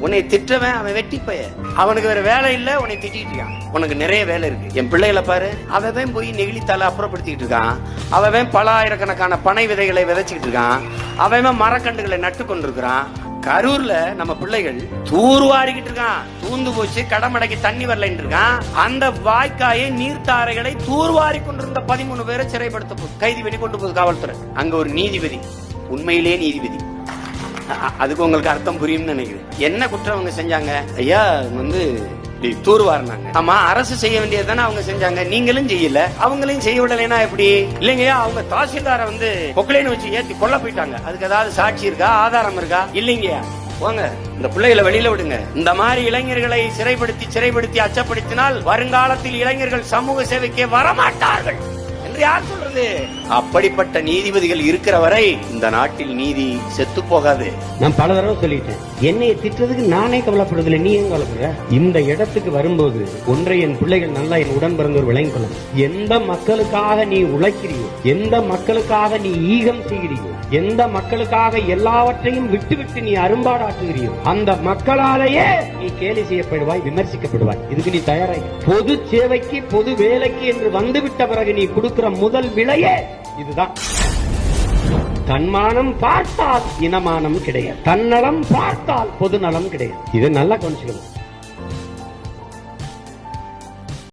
உன்னை திட்டவன் அவன் வெட்டி பைய. அவனுக்கு வேற வேலை இல்ல உன்னை திட்டிட்டு இருக்கான். உனக்கு நிறைய வேலை இருக்கு. என் பிள்ளைகளை பாரு. அவன் போய் நெகிழித்தால அப்புறப்படுத்திக்கிட்டு இருக்கான். அவன் பல ஆயிரக்கணக்கான பனை விதைகளை விதைச்சுக்கிட்டு இருக்கான். அவன் மரக்கண்டுகளை நட்டு கொண்டிருக்கிறான். கரூர்ல நம்ம பிள்ளைகள் தூர்வாரிக்கிட்டு இருக்கான். தூந்து போச்சு கடமடைக்கு தண்ணி வரலைன்னு இருக்கான். அந்த வாய்க்காயை நீர்த்தாரைகளை தூர்வாரி கொண்டிருந்த பதிமூணு பேரை சிறைப்படுத்த கைது பண்ணி கொண்டு போகுது காவல்துறை. அங்க ஒரு நீதிபதி. உண்மையிலே நீதிபதி. அதுக்கு உங்களுக்கு அர்த்தம் புரியும்னு நினைக்கிறேன். என்ன குற்றம் அவங்க செஞ்சாங்க? ஐயா வந்து தூர்வாரினாங்க ஆமா அரசு செய்ய வேண்டியது தானே அவங்க செஞ்சாங்க. நீங்களும் செய்யல. அவங்களையும் செய்ய விடலைன்னா எப்படி? இல்லைங்கய்யா அவங்க தாசில்தாரை வந்து பொக்கலைன்னு வச்சு ஏத்தி கொல்ல போயிட்டாங்க. அதுக்கு ஏதாவது சாட்சி இருக்கா ஆதாரம் இருக்கா? இல்லைங்கய்யா. போங்க இந்த பிள்ளைகளை வெளியில விடுங்க. இந்த மாதிரி இளைஞர்களை சிறைப்படுத்தி சிறைப்படுத்தி அச்சப்படுத்தினால் வருங்காலத்தில் இளைஞர்கள் சமூக சேவைக்கே வரமாட்டார்கள். என்று யார் சொல்றது? அப்படிப்பட்ட நீதிபதிகள் இருக்கிற வரை இந்த நாட்டில் நீதி செத்து போகாது. நான் பல தடவை சொல்லிட்டேன். என்னைய திட்டுறதுக்கு நானே கவலைப்படுறதில்ல நீ ஏன் கவலைப்படுற? இந்த இடத்துக்கு வரும்போது ஒன்றை என் பிள்ளைகள் நல்லா என் உடன் பிறந்தவர் விளங்கிக் எந்த மக்களுக்காக நீ உழைக்கிறியோ எந்த மக்களுக்காக நீ ஈகம் செய்கிறியோ எந்த மக்களுக்காக எல்லாவற்றையும் விட்டுவிட்டு நீ அரும்பாடாற்றுகிறியோ அந்த மக்களாலேயே நீ கேலி செய்யப்படுவாய் விமர்சிக்கப்படுவாய். இதுக்கு நீ தயாராய். பொது சேவைக்கு பொது வேலைக்கு என்று வந்துவிட்ட பிறகு நீ கொடுக்கிற முதல் விலையே இதுதான். தன்மானம் பார்த்தால் இனமானம் கிடையாது. தன்னலம் பார்த்தால் பொது நலம் கிடையாது. இது நல்லா கவனிச்சுக்கணும்.